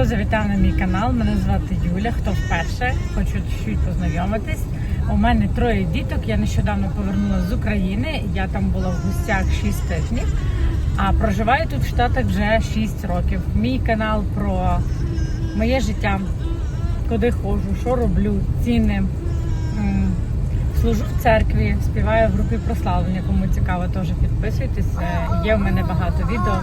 хто завітав на мій канал. Мене звати Юля. Хто вперше, хочу чуть познайомитись. У мене троє діток. Я нещодавно повернулася з України. Я там була в гостях 6 тижнів. А проживаю тут в Штатах вже 6 років. Мій канал про моє життя, куди ходжу, що роблю, ціни. Служу в церкві, співаю в групі прославлення. Кому цікаво, теж підписуйтесь. Е, Є в мене багато відео.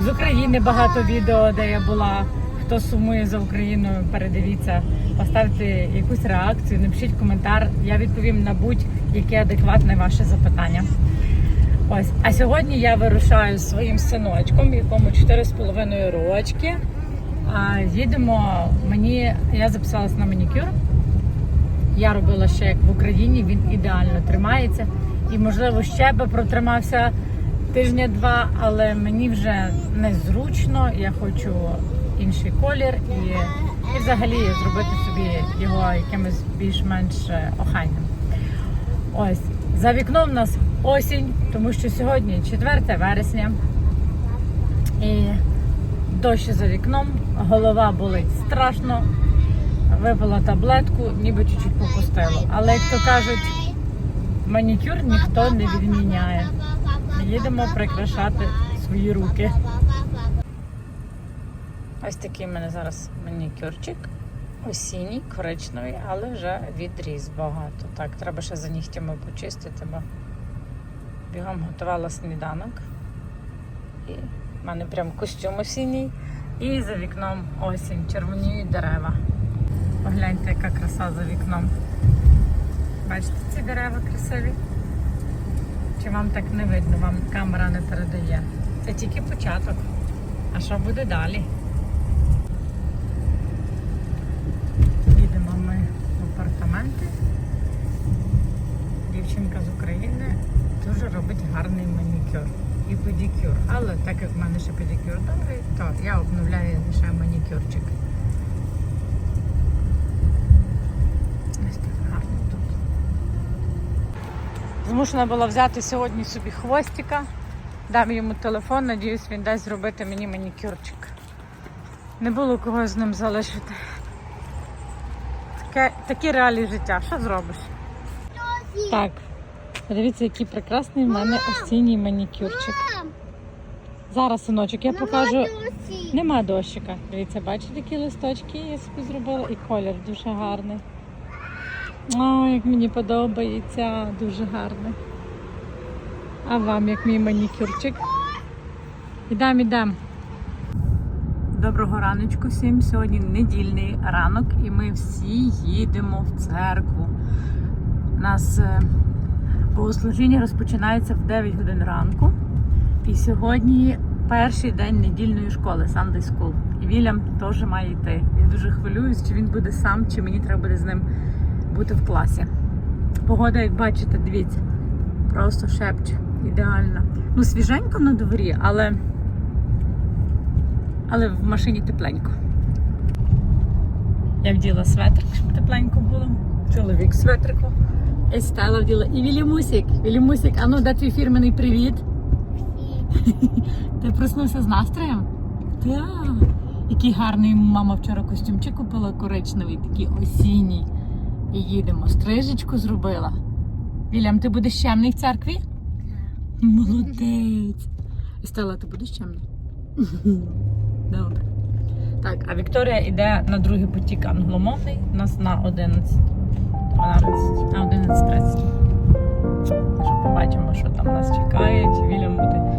З України багато відео, де я була. Хто сумує за Україною, передивіться, поставте якусь реакцію, напишіть коментар. Я відповім на будь-яке адекватне ваше запитання. Ось, а сьогодні я вирушаю зі своїм синочком, якому 4,5 рочки. Їдемо. Мені я записалась на манікюр. Я робила ще як в Україні, він ідеально тримається. І, можливо, ще би протримався тижня-два, але мені вже незручно. Я хочу інший колір і, і взагалі зробити собі його якимось більш-менш е, охайним. Ось за вікном у нас осінь, тому що сьогодні 4 вересня. І дощ за вікном, голова болить страшно. Випила таблетку, ніби чуть-чуть попустило. Але як то кажуть, манікюр ніхто не відміняє. Їдемо прикрашати свої руки. Ось такий в мене зараз манікюрчик. Осінній, коричневий, але вже відріз багато. Так, треба ще за нігтями почистити, бо бігом готувала сніданок. І в мене прям костюм осінній. І за вікном осінь, червоніють дерева. Погляньте, яка краса за вікном. Бачите ці дерева красиві? Чи вам так не видно, вам камера не передає? Це тільки початок. А що буде далі? Їдемо ми в. Дівчинка з України дуже робить гарний манікюр і педикюр. Але так як в мене ще педикюр добрий, то я обновляю лише манікюрчик. Ось так гарно тут. Змушена була взяти сьогодні собі хвостика. Дам йому телефон, надіюсь, він дасть зробити мені манікюрчик. Не було кого з ним залишити. Таке, такі реалії життя. Що зробиш? Так. Подивіться, який прекрасний в мене осінній манікюрчик. Зараз, синочок, я покажу. Нема дощика. Дивіться, бачите, які листочки я собі зробила і колір дуже гарний. О, як мені подобається, дуже гарний. А вам як мій манікюрчик? Ідем, ідем. Доброго раночку всім. Сьогодні недільний ранок і ми всі їдемо в церкву. У нас е, богослужіння розпочинається в 9 годин ранку. І сьогодні перший день недільної школи Sunday School. І Вільям теж має йти. Я дуже хвилююсь, чи він буде сам, чи мені треба буде з ним бути в класі. Погода, як бачите, дивіться, просто шепче. Ідеально. Ну, свіженько на дворі, але, але в машині тепленько. Я вділа светрик, щоб тепленько було. Чоловік светрику. І стала вділа. І Вілімусік. Вілімусік, а ну де твій фірменний привіт? Ти проснувся з настроєм? Так. Який гарний мама вчора костюмчик купила коричневий, такий осінній. І їдемо. Стрижечку зробила. Вільям, ти будеш чемний в церкві? Молодець. І ти будеш чемна? Добре. Так, а Вікторія йде на другий потік англомовний. У нас на 11. 12, на 11.30. Побачимо, що там нас чекає, чи Вільям буде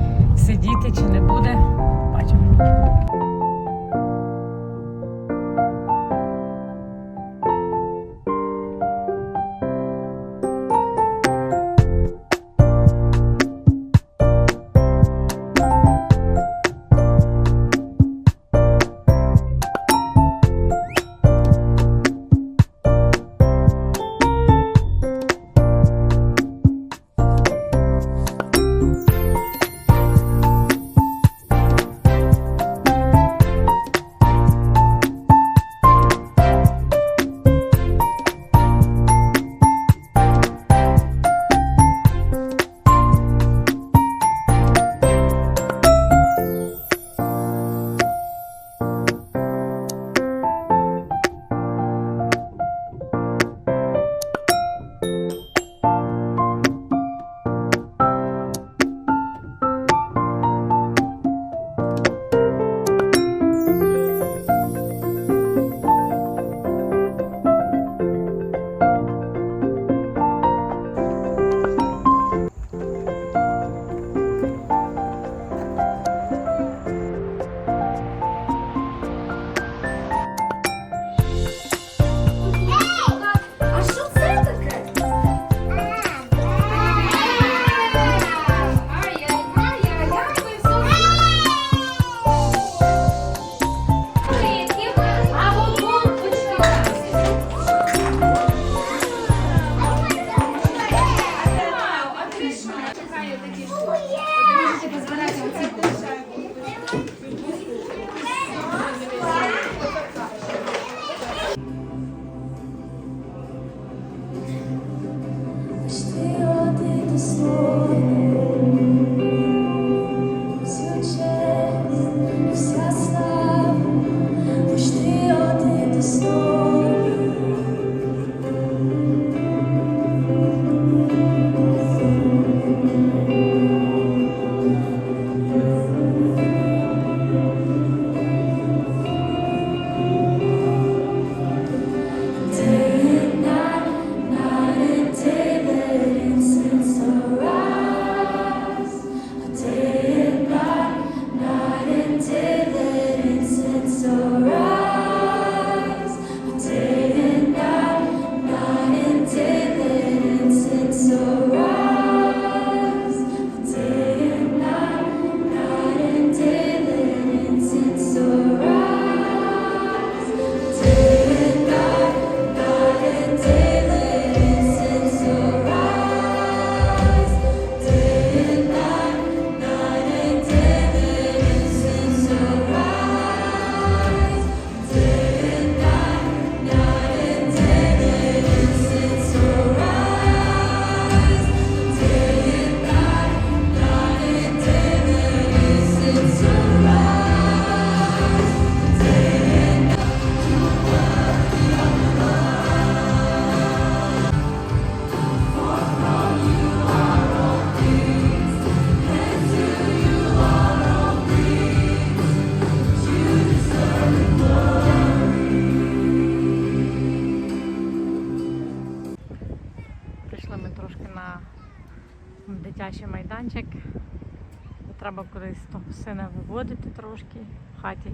Треба кудись сина виводити трошки в хаті.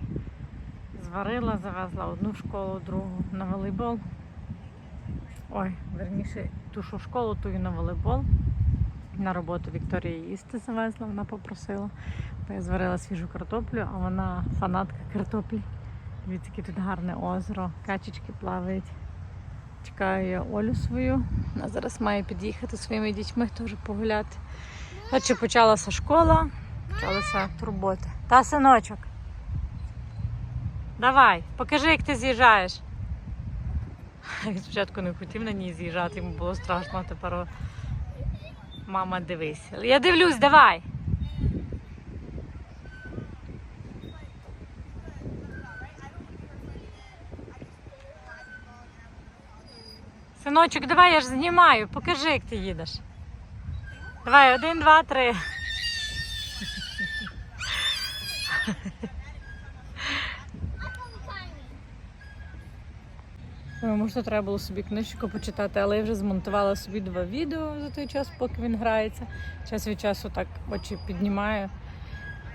Зварила, завезла одну школу, другу на волейбол. Ой, верніше, ту, що школу, ту і на волейбол. На роботу Вікторія їсти завезла, вона попросила. Бо я зварила свіжу картоплю, а вона фанатка картоплі. Дивіться, тут гарне озеро, качечки плавають. Чекаю я Олю свою. Вона зараз має під'їхати своїми дітьми теж погуляти. Отже, почалася школа, почалися турботи. Та синочок. Давай, покажи, як ти з'їжджаєш. Він спочатку не хотів на ній з'їжджати, йому було страшно, а тепер мама дивись. Я дивлюсь, давай. Синочок, давай я ж знімаю, покажи, як ти їдеш. Давай, один, два, три. Ой, Може, треба було собі книжку почитати, але я вже змонтувала собі два відео за той час, поки він грається. Час від часу так очі піднімаю.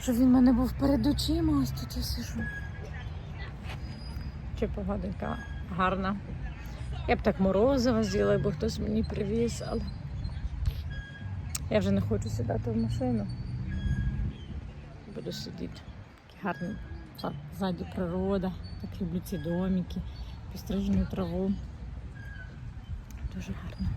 Щоб він в мене був перед очима, ось тут я сижу. Чи погода гарна. Я б так морозиво з'їла, бо хтось мені привіз, але я вже не хочу сідати в машину. Буду сидіти. Такі гарні Зад- ззаді природа, так люблю ці домики, пострижену траву. Дуже гарно.